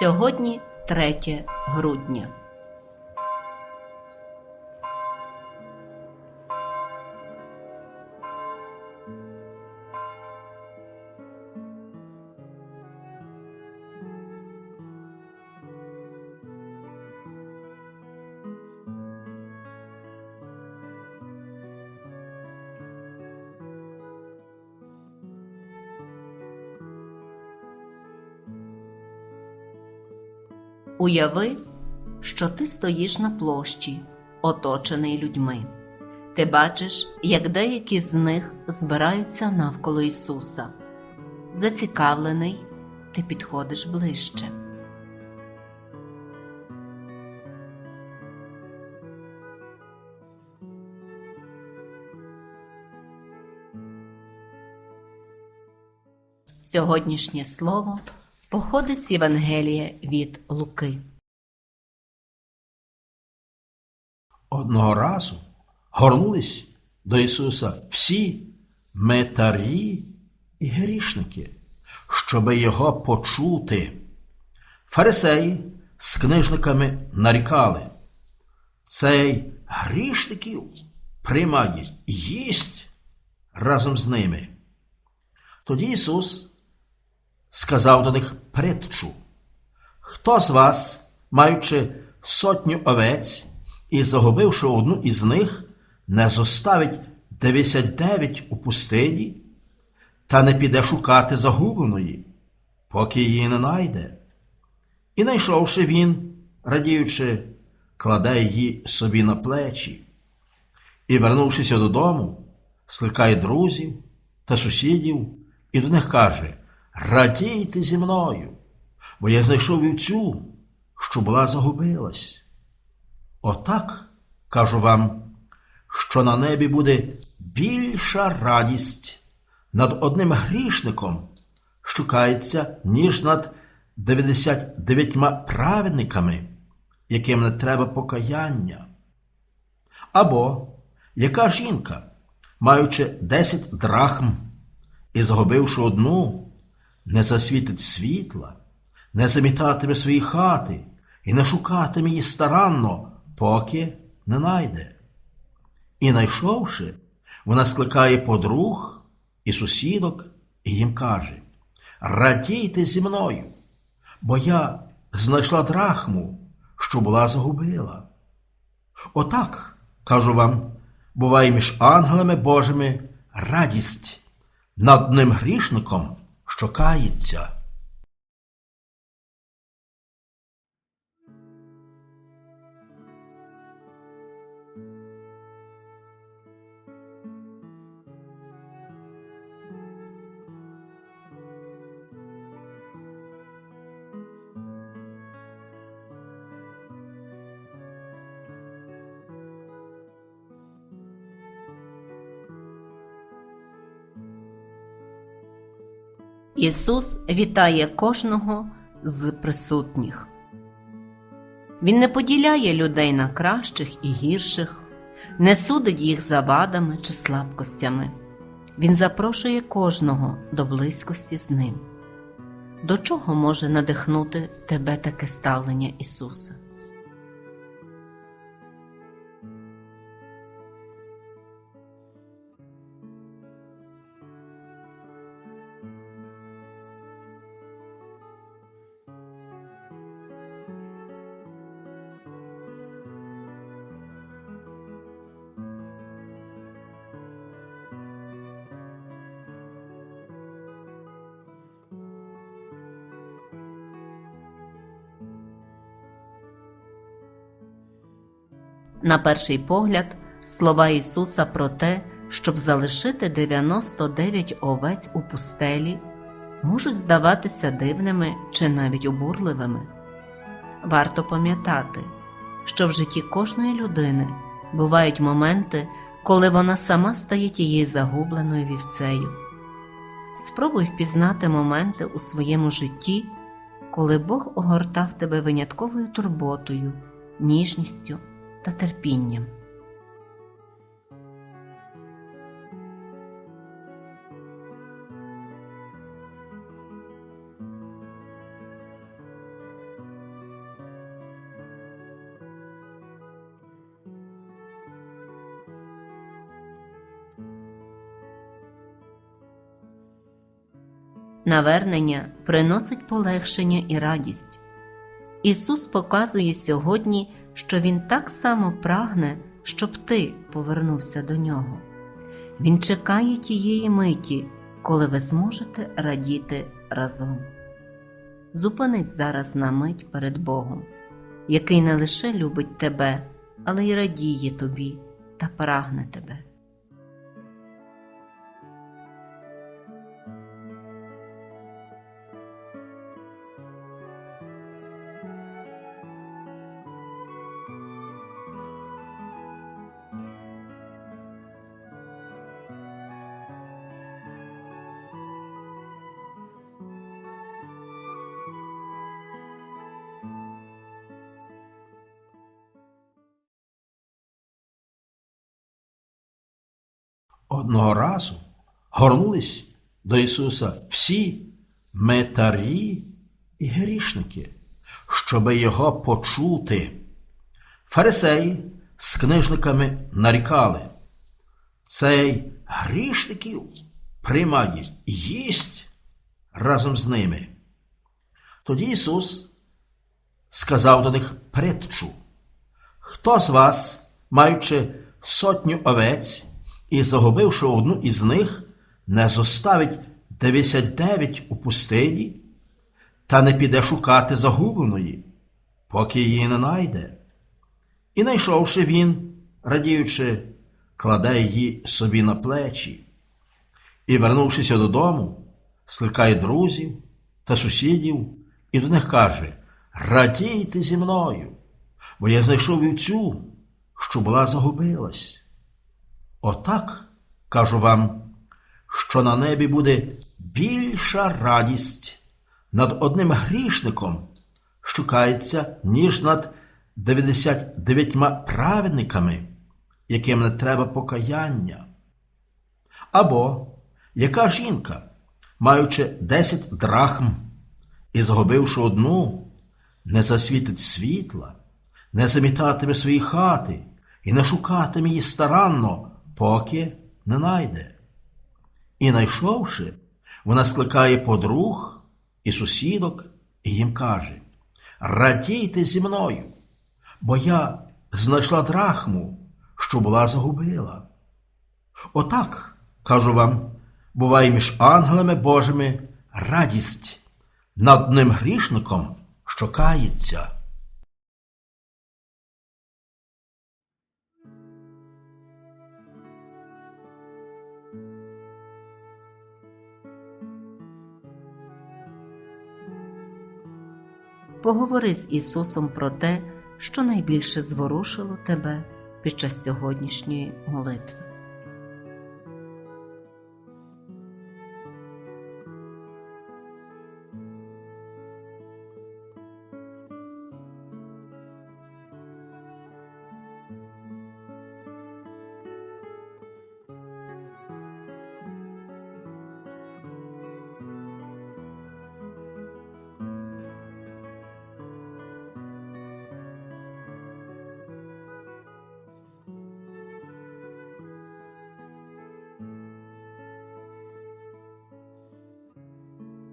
Сьогодні 3 грудня. Уяви, що ти стоїш на площі, оточений людьми. Ти бачиш, як деякі з них збираються навколо Ісуса. Зацікавлений, ти підходиш ближче. Сьогоднішнє слово походить з Євангелія від Луки. Одного разу горнулись до Ісуса всі метарі і грішники, щоби Його почути. Фарисеї з книжниками нарікали. Цей грішників приймає їсть разом з ними. Тоді Ісус сказав до них притчу. Хто з вас, маючи сотню овець і загубивши одну із них, не зоставить 99 у пустині та не піде шукати загубленої, поки її не найде? І найшовши він, радіючи, кладе її собі на плечі. І, вернувшися додому, скликає друзів та сусідів і до них каже Радійте зі мною, бо я знайшов вівцю, що була загубилась. Отак кажу вам, що на небі буде більша радість над одним грішником, що кається, ніж над 99 праведниками, яким не треба покаяння. Або яка жінка, маючи 10 драхм і загубивши одну, не засвітить світла, не замітатиме свої хати і не шукатиме її старанно, поки не найде. І найшовши, вона скликає подруг і сусідок і їм каже Радійте зі мною, бо я знайшла драхму, що була загубила. Отак, кажу вам, буває між ангелами Божими радість над ним грішником, що кається. Ісус вітає кожного з присутніх. Він не поділяє людей на кращих і гірших, не судить їх за вадами чи слабкостями. Він запрошує кожного до близькості з ним. До чого може надихнути тебе таке ставлення Ісуса? На перший погляд, слова Ісуса про те, щоб залишити 99 овець у пустелі, можуть здаватися дивними чи навіть обурливими. Варто пам'ятати, що в житті кожної людини бувають моменти, коли вона сама стає тією загубленою вівцею. Спробуй впізнати моменти у своєму житті, коли Бог огортав тебе винятковою турботою, ніжністю та терпінням. Навернення приносить полегшення і радість. Ісус показує сьогодні що Він так само прагне, щоб ти повернувся до нього. Він чекає тієї миті, коли ви зможете радіти разом. Зупинись зараз на мить перед Богом, який не лише любить тебе, але й радіє тобі та прагне тебе. Одного разу горнулись до Ісуса всі метарі і грішники, щоби його почути. Фарисеї з книжниками нарікали. Цей грішників приймає їсть разом з ними. Тоді Ісус сказав до них притчу. Хто з вас, маючи сотню овець і загубивши одну із них, не зоставить 99 у пустині та не піде шукати загубленої, поки її не найде? І найшовши він, радіючи, кладе її собі на плечі. І, вернувшися додому, скликає друзів та сусідів і до них каже: Радійте зі мною, бо я знайшов вівцю, що була загубилась. Отак кажу вам, що на небі буде більша радість над одним грішником, що кається, ніж над 99 праведниками, яким не треба покаяння. Або яка жінка, маючи 10 драхм і загубивши одну, не засвітить світла, не замітатиме свої хати і не шукатиме її старанно, поки не найде. І найшовши, вона скликає подруг і сусідок і їм каже: Радійте зі мною, бо я знайшла драхму, що була загубила. Отак, кажу вам, буває між ангелами Божими радість над одним грішником, що кається. Поговори з Ісусом про те, що найбільше зворушило тебе під час сьогоднішньої молитви.